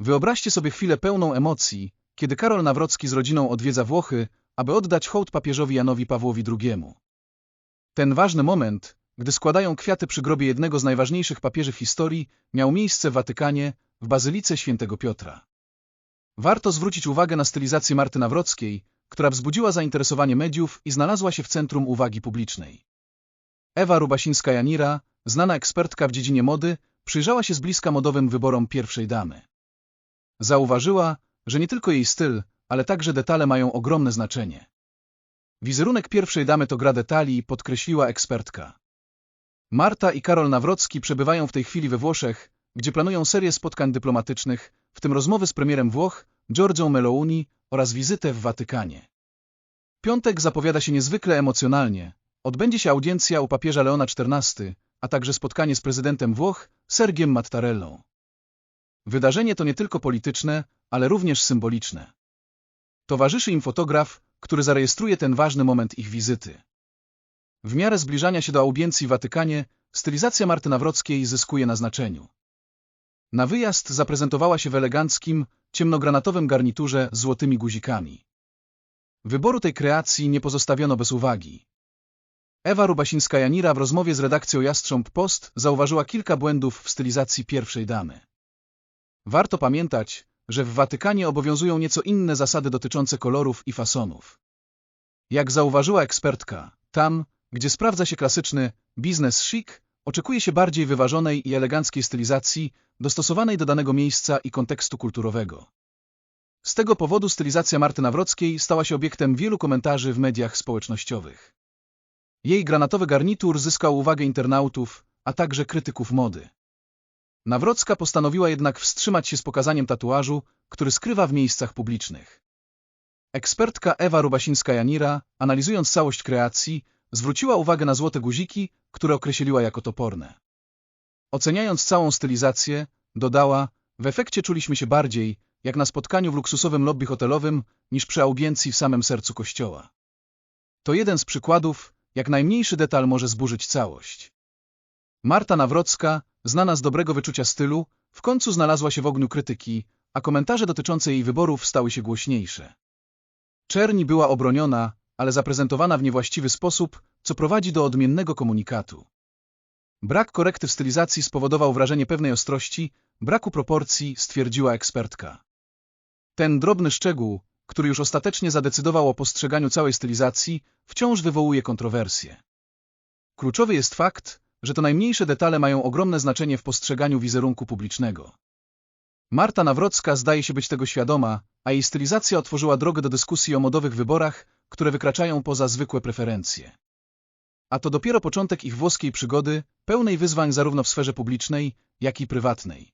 Wyobraźcie sobie chwilę pełną emocji, kiedy Karol Nawrocki z rodziną odwiedza Włochy, aby oddać hołd papieżowi Janowi Pawłowi II. Ten ważny moment, gdy składają kwiaty przy grobie jednego z najważniejszych papieży w historii, miał miejsce w Watykanie, w Bazylice Świętego Piotra. Warto zwrócić uwagę na stylizację Marty Nawrockiej, która wzbudziła zainteresowanie mediów i znalazła się w centrum uwagi publicznej. Ewa Rubasińska-Janira, znana ekspertka w dziedzinie mody, przyjrzała się z bliska modowym wyborom pierwszej damy. Zauważyła, że nie tylko jej styl, ale także detale mają ogromne znaczenie. Wizerunek pierwszej damy to gra detali, podkreśliła ekspertka. Marta i Karol Nawrocki przebywają w tej chwili we Włoszech, gdzie planują serię spotkań dyplomatycznych, w tym rozmowy z premierem Włoch, Giorgio Meloni oraz wizytę w Watykanie. Piątek zapowiada się niezwykle emocjonalnie. Odbędzie się audiencja u papieża Leona XIV, a także spotkanie z prezydentem Włoch, Sergiem Mattarellą. Wydarzenie to nie tylko polityczne, ale również symboliczne. Towarzyszy im fotograf, który zarejestruje ten ważny moment ich wizyty. W miarę zbliżania się do audiencji w Watykanie, stylizacja Marty Nawrockiej zyskuje na znaczeniu. Na wyjazd zaprezentowała się w eleganckim, ciemnogranatowym garniturze z złotymi guzikami. Wyboru tej kreacji nie pozostawiono bez uwagi. Ewa Rubasińska-Janira w rozmowie z redakcją Jastrząb Post zauważyła kilka błędów w stylizacji pierwszej damy. Warto pamiętać, że w Watykanie obowiązują nieco inne zasady dotyczące kolorów i fasonów. Jak zauważyła ekspertka, tam, gdzie sprawdza się klasyczny biznes chic, oczekuje się bardziej wyważonej i eleganckiej stylizacji, dostosowanej do danego miejsca i kontekstu kulturowego. Z tego powodu stylizacja Marty Nawrockiej stała się obiektem wielu komentarzy w mediach społecznościowych. Jej granatowy garnitur zyskał uwagę internautów, a także krytyków mody. Nawrocka postanowiła jednak wstrzymać się z pokazaniem tatuażu, który skrywa w miejscach publicznych. Ekspertka Ewa Rubasińska-Janira, analizując całość kreacji, zwróciła uwagę na złote guziki, które określiła jako toporne. Oceniając całą stylizację, dodała, w efekcie czuliśmy się bardziej, jak na spotkaniu w luksusowym lobby hotelowym, niż przy audiencji w samym sercu kościoła. To jeden z przykładów, jak najmniejszy detal może zburzyć całość. Marta Nawrocka, znana z dobrego wyczucia stylu, w końcu znalazła się w ogniu krytyki, a komentarze dotyczące jej wyborów stały się głośniejsze. Czerni była obroniona, ale zaprezentowana w niewłaściwy sposób, co prowadzi do odmiennego komunikatu. Brak korekty w stylizacji spowodował wrażenie pewnej ostrości, braku proporcji, stwierdziła ekspertka. Ten drobny szczegół, który już ostatecznie zadecydował o postrzeganiu całej stylizacji, wciąż wywołuje kontrowersje. Kluczowy jest fakt, że to najmniejsze detale mają ogromne znaczenie w postrzeganiu wizerunku publicznego. Marta Nawrocka zdaje się być tego świadoma, a jej stylizacja otworzyła drogę do dyskusji o modowych wyborach, które wykraczają poza zwykłe preferencje. A to dopiero początek ich włoskiej przygody, pełnej wyzwań zarówno w sferze publicznej, jak i prywatnej.